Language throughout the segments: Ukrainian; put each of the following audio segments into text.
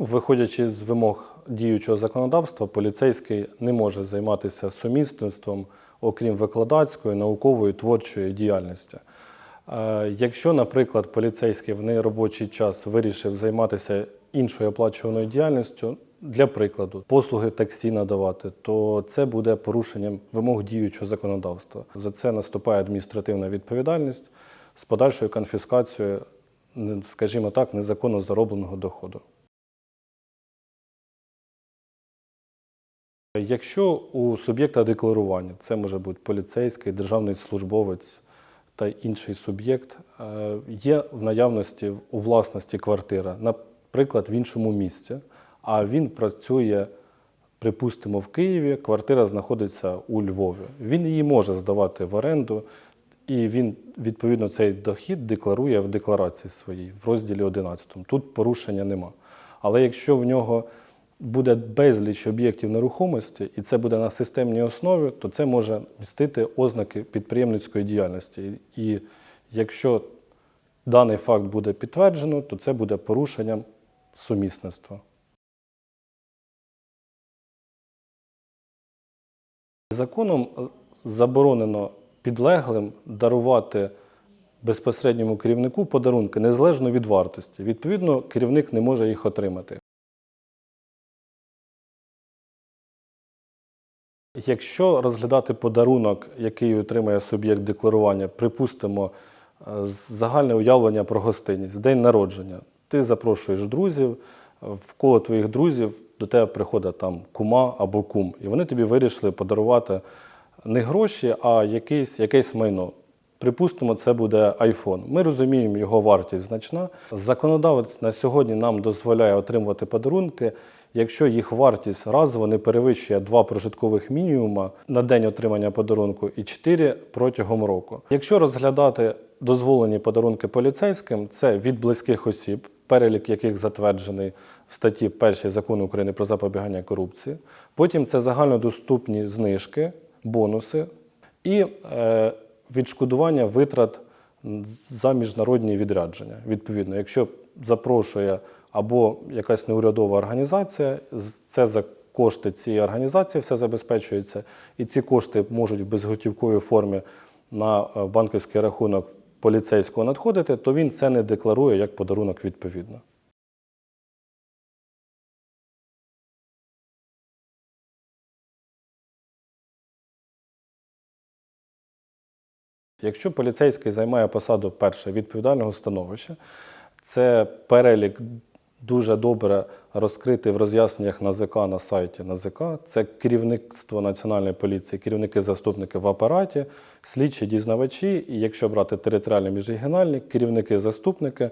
Виходячи з вимог діючого законодавства, поліцейський не може займатися сумісництвом, окрім викладацької, наукової, творчої діяльності. Е, Якщо, наприклад, поліцейський в неробочий час вирішив займатися іншою оплачуваною діяльністю, для прикладу, послуги таксі надавати, то це буде порушенням вимог діючого законодавства. За це наступає адміністративна відповідальність з подальшою конфіскацією, скажімо так, незаконно заробленого доходу. Якщо у суб'єкта декларування, це може бути поліцейський, державний службовець та інший суб'єкт, е, є в наявності у власності квартира, наприклад, в іншому місці, а він працює, припустимо, в Києві, квартира знаходиться у Львові. Він її може здавати в оренду, і він відповідно цей дохід декларує в декларації своїй в розділі 11. Тут порушення нема. Але якщо в нього буде безліч об'єктів нерухомості, і це буде на системній основі, то це може містити ознаки підприємницької діяльності. І якщо даний факт буде підтверджено, то це буде порушенням сумісництва. Законом е, заборонено підлеглим дарувати безпосередньому керівнику подарунки незалежно від вартості. Відповідно, керівник не може їх отримати. Якщо розглядати подарунок, який отримає суб'єкт декларування, припустимо, е, загальне уявлення про гостинність, день народження, ти запрошуєш друзів, е, в коло твоїх друзів до тебе приходить там кума або кум, і вони тобі вирішили подарувати не гроші, а якесь, якесь майно. Припустимо, це буде iPhone. Ми розуміємо, його вартість значна. Законодавець на сьогодні нам дозволяє отримувати подарунки, якщо їх вартість разово не перевищує два прожиткових мінімума на день отримання подарунку і 4 протягом року. Якщо розглядати дозволені подарунки поліцейським, це від близьких осіб, перелік яких затверджений в статті 1 закону України про запобігання корупції. Потім це загальнодоступні знижки, бонуси і е, відшкодування витрат за міжнародні відрядження. Відповідно, якщо запрошує або якась неурядова організація, це за кошти цієї організації все забезпечується, і ці кошти можуть в безготівковій формі на е, банківський рахунок поліцейського надходити, то він це не декларує як подарунок відповідно. Якщо поліцейський займає посаду перше відповідального становища, це перелік дуже добре розкритий в роз'ясненнях НАЗК на сайті НАЗК. Це керівництво Національної поліції, керівники, заступники в апараті, слідчі, дізнавачі, і якщо брати територіальні міжрегіональні, керівники, заступники.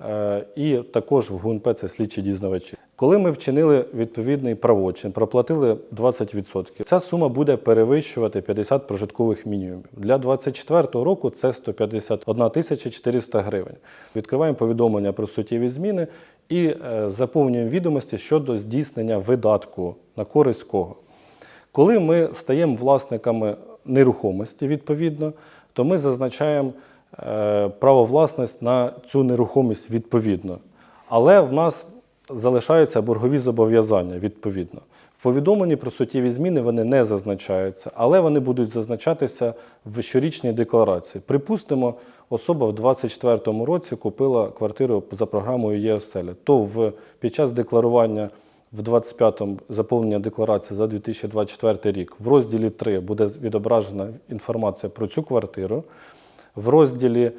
е, І також в ГУНП це слідчі дізнавачі. Коли ми вчинили відповідний правочин, проплатили 20%, ця сума буде перевищувати 50 прожиткових мінімумів. Для 2024 року це 151 тисяча 400 гривень. Відкриваємо повідомлення про суттєві зміни і е, заповнюємо відомості щодо здійснення видатку на користь кого. Коли ми стаємо власниками нерухомості, відповідно, то ми зазначаємо е, право власності на цю нерухомість відповідно. Але в нас залишаються боргові зобов'язання відповідно. В повідомленні про суттєві зміни вони не зазначаються, але вони будуть зазначатися в щорічній декларації. Припустимо, особа в 2024 році купила квартиру за програмою ЄОСЕЛі, то в, під час декларування в 25-му заповнення декларації за 2024 рік в розділі 3 буде відображена інформація про цю квартиру. В розділі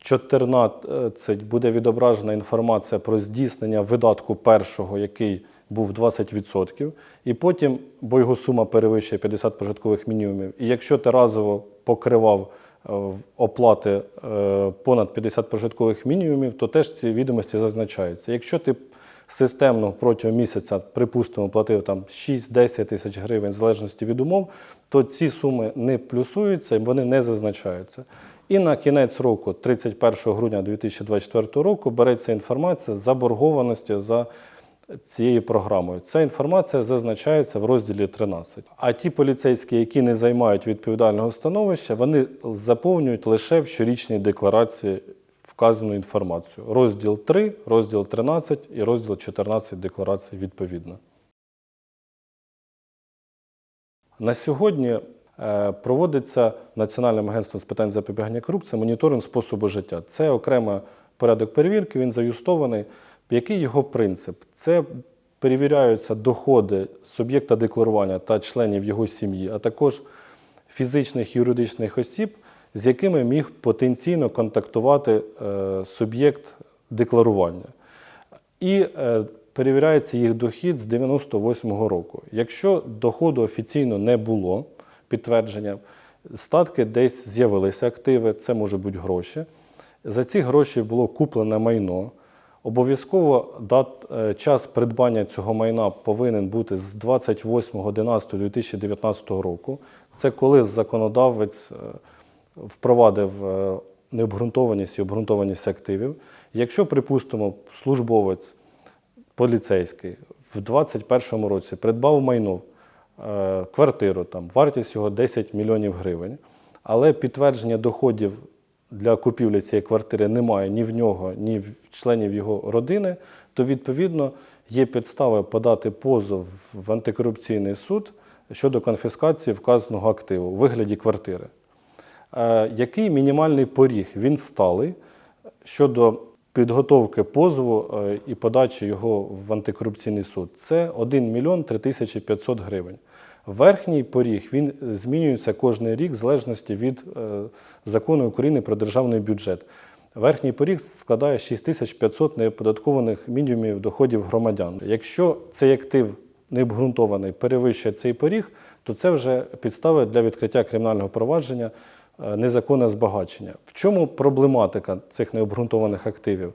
14 буде відображена інформація про здійснення видатку першого, який був 20%, і потім, бо його сума перевищує 50 прожиткових мінімумів. І якщо ти разово покривав е, оплати е, понад 50 прожиткових мінімумів, то теж ці відомості зазначаються. Якщо ти системно протягом місяця, припустимо, платив там 6-10 тисяч гривень в залежності від умов, то ці суми не плюсуються і вони не зазначаються. І на кінець року, 31 грудня 2024 року, береться інформація з заборгованості за цією програмою. Ця інформація зазначається в розділі 13. А ті поліцейські, які не займають відповідального становища, вони заповнюють лише в щорічній декларації вказану інформацію. Розділ 3, розділ 13 і розділ 14 декларації відповідно. На сьогодні проводиться Національним агентством з питань запобігання корупції моніторинг способу життя. Це окремий порядок перевірки, він заюстований. Який його принцип? Це перевіряються доходи суб'єкта декларування та членів його сім'ї, а також фізичних і юридичних осіб, з якими міг потенційно контактувати е, суб'єкт декларування. І е, перевіряється їх дохід з 98-го року. Якщо доходу офіційно не було підтвердження, статки десь з'явилися активи, це можуть бути гроші. За ці гроші було куплене майно. Обов'язково е, час придбання цього майна повинен бути з 28.11.2019 року. Це коли законодавець е, впровадив е, необґрунтованість і обґрунтованість активів. Якщо, припустимо, службовець поліцейський в 2021 році придбав майно, квартиру, там, вартість його 10 мільйонів гривень, але підтвердження доходів для купівлі цієї квартири немає ні в нього, ні в членів його родини, то відповідно є підстави подати позов в антикорупційний суд щодо конфіскації вказаного активу у вигляді квартири. Е, Який мінімальний поріг? Він сталий щодо підготовки позову е, і подачі його в антикорупційний суд. Це 1 мільйон 3500 гривень. Верхній поріг він змінюється кожен рік в залежності від е, закону України про державний бюджет. Верхній поріг складає 6500 неоподаткованих мінімумів доходів громадян. Якщо цей актив необґрунтований перевищує цей поріг, то це вже підстави для відкриття кримінального провадження е, незаконне збагачення. В чому проблематика цих необґрунтованих активів?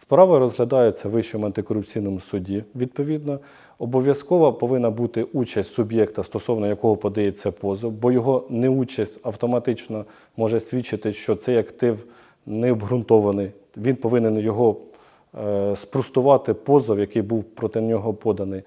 Справа розглядається в Вищому антикорупційному суді. Відповідно, обов'язково повинна бути участь суб'єкта, стосовно якого подається позов, бо його неучасть автоматично може свідчити, що цей актив не обґрунтований. Він повинен його е, спростувати позов, який був проти нього поданий.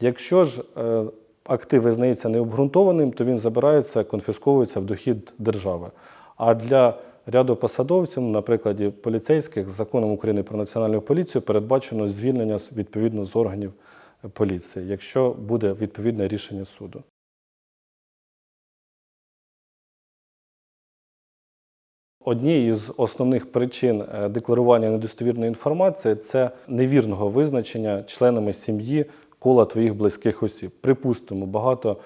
Якщо ж е, актив визнається необґрунтованим, то він забирається, конфісковується в дохід держави. А для ряду посадовців, на прикладі поліцейських, законом України про національну поліцію передбачено звільнення відповідно з органів поліції, якщо буде відповідне рішення суду. Однією з основних причин е, декларування недостовірної інформації це невірного визначення членами сім'ї кола твоїх близьких осіб. Припустимо, багато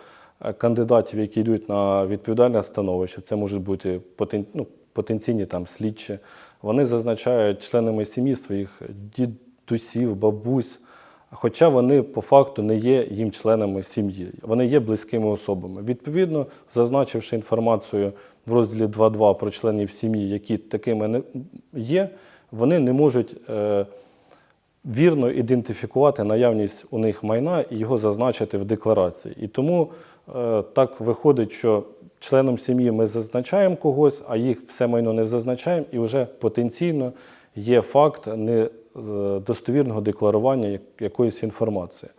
е, кандидатів, які йдуть на відповідальне становище, це можуть бути потен... ну, потенційні там слідчі, вони зазначають членами сім'ї своїх дідусів, бабусь, хоча вони по факту не є їм членами сім'ї, вони є близькими особами. Відповідно, зазначивши інформацію в розділі 2.2 про членів сім'ї, які такими не є, вони не можуть е, вірно ідентифікувати наявність у них майна і його зазначити в декларації. І тому е, так виходить, що членом сім'ї ми зазначаємо когось, а їх все майно не зазначаємо, і вже потенційно є факт недостовірного декларування якоїсь інформації.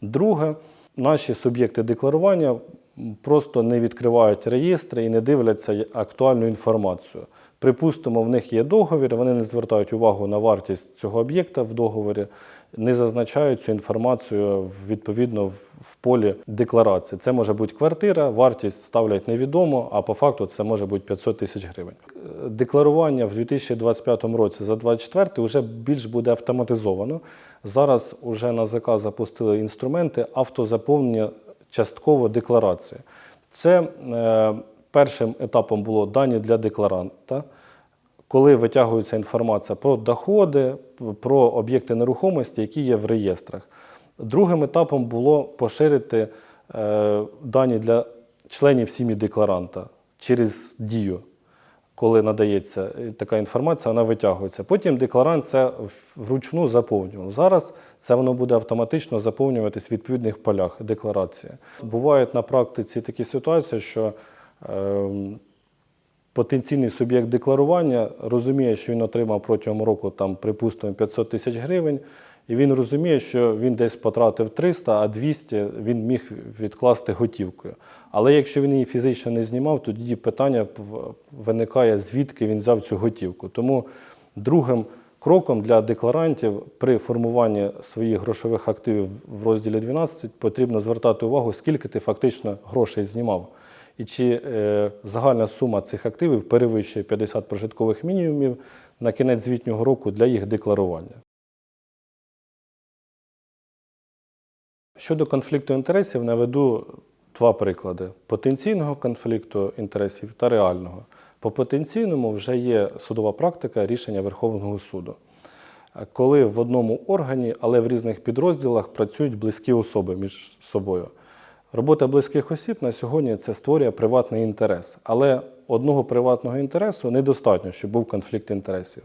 Друге, наші суб'єкти декларування просто не відкривають реєстри і не дивляться актуальну інформацію. Припустимо, в них є договір, вони не звертають увагу на вартість цього об'єкта в договорі, не зазначають цю інформацію відповідно в, полі декларації. Це може бути квартира, вартість ставлять невідомо, а по факту це може бути 500 тисяч гривень. Е, Декларування в 2025 році за 2024 вже більш буде автоматизовано. Зараз уже НАЗК запустили інструменти автозаповнення частково декларації. Це е, першим етапом було дані для декларанта, коли витягується інформація про доходи, про об'єкти нерухомості, які є в реєстрах. Другим етапом було поширити е, дані для членів сім'ї декларанта через дію. Коли надається е, така інформація, вона витягується. Потім декларант це вручну заповнював. Зараз це воно буде автоматично заповнюватись в відповідних полях декларації. Бувають на практиці такі ситуації, що потенційний суб'єкт декларування розуміє, що він отримав протягом року, там, припустимо, 500 тисяч гривень, і він розуміє, що він десь потратив 300, а 200 він міг відкласти готівкою. Але якщо він її фізично не знімав, тоді питання виникає, звідки він взяв цю готівку. Тому Другим кроком для декларантів при формуванні своїх грошових активів в розділі 12 потрібно звертати увагу, скільки ти фактично грошей знімав. І чи е, загальна сума цих активів перевищує 50 прожиткових мінімумів на кінець звітнього року для їх декларування. Щодо конфлікту інтересів, наведу два приклади: потенційного конфлікту інтересів та реального. По потенційному вже є судова практика рішення Верховного суду, коли в одному органі, але в різних підрозділах працюють близькі особи між собою. Робота близьких осіб на сьогодні це створює приватний інтерес, але одного приватного інтересу недостатньо, щоб був конфлікт інтересів.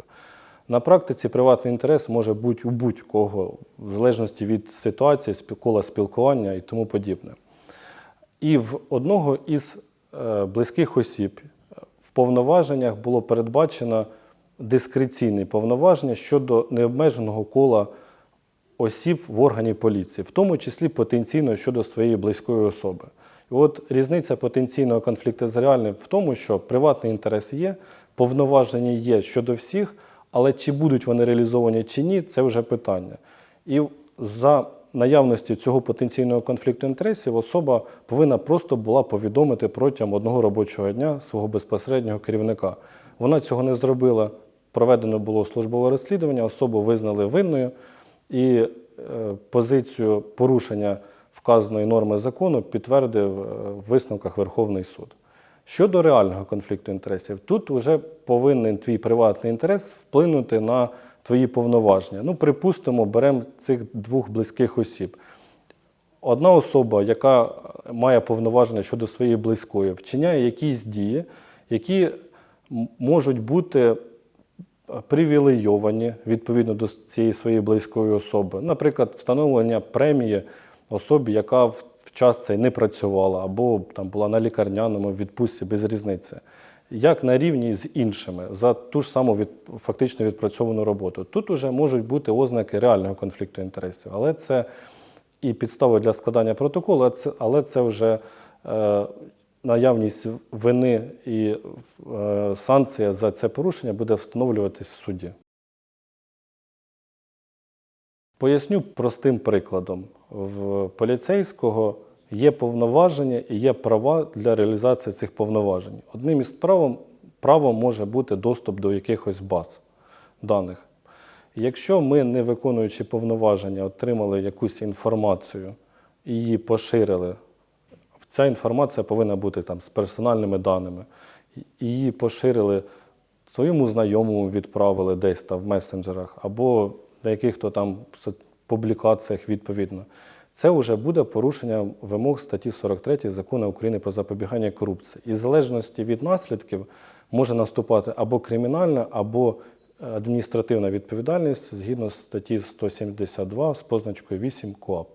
На практиці приватний інтерес може бути у будь-кого, в залежності від ситуації, кола спілкування і тому подібне. І в одного із е, близьких осіб е, в повноваженнях було передбачено дискреційне повноваження щодо необмеженого кола осіб в органі поліції, в тому числі потенційно щодо своєї близької особи. І от різниця потенційного конфлікту з реальним в тому, що приватний інтерес є, повноваження є щодо всіх, але чи будуть вони реалізовані чи ні, це вже питання. І за наявності цього потенційного конфлікту інтересів особа повинна просто була повідомити протягом одного робочого дня свого безпосереднього керівника. Вона цього не зробила. Проведено було службове розслідування, особу визнали винною, і е, позицію порушення вказаної норми закону підтвердив е, в висновках Верховний суд. Щодо реального конфлікту інтересів, тут вже повинен твій приватний інтерес вплинути на твої повноваження. Ну, припустимо, беремо цих двох близьких осіб. Одна особа, яка має повноваження щодо своєї близької, вчиняє якісь дії, які можуть бути привілейовані відповідно до цієї своєї близької особи. Наприклад, встановлення премії особі, яка в час цей не працювала або там була на лікарняному відпустці без різниці. Як на рівні з іншими за ту ж саму від, фактично відпрацьовану роботу. Тут вже можуть бути ознаки реального конфлікту інтересів, але це і підстави для складання протоколу, але це, але це вже е, наявність вини і е, санкція за це порушення буде встановлюватись в суді. Поясню простим прикладом. В поліцейського є повноваження і є права для реалізації цих повноважень. Одним із правом, правом може бути доступ до якихось баз даних. Якщо ми, не виконуючи повноваження, отримали якусь інформацію і її поширили, ця інформація повинна бути там з персональними даними. Її поширили своєму знайомому, відправили десь там в месенджерах або на яких-то там публікаціях відповідно. Це вже буде порушення вимог статті 43 закону України про запобігання корупції. І в залежності від наслідків може наступати або кримінальна, або адміністративна відповідальність згідно статті 172 з позначкою 8 КОАП.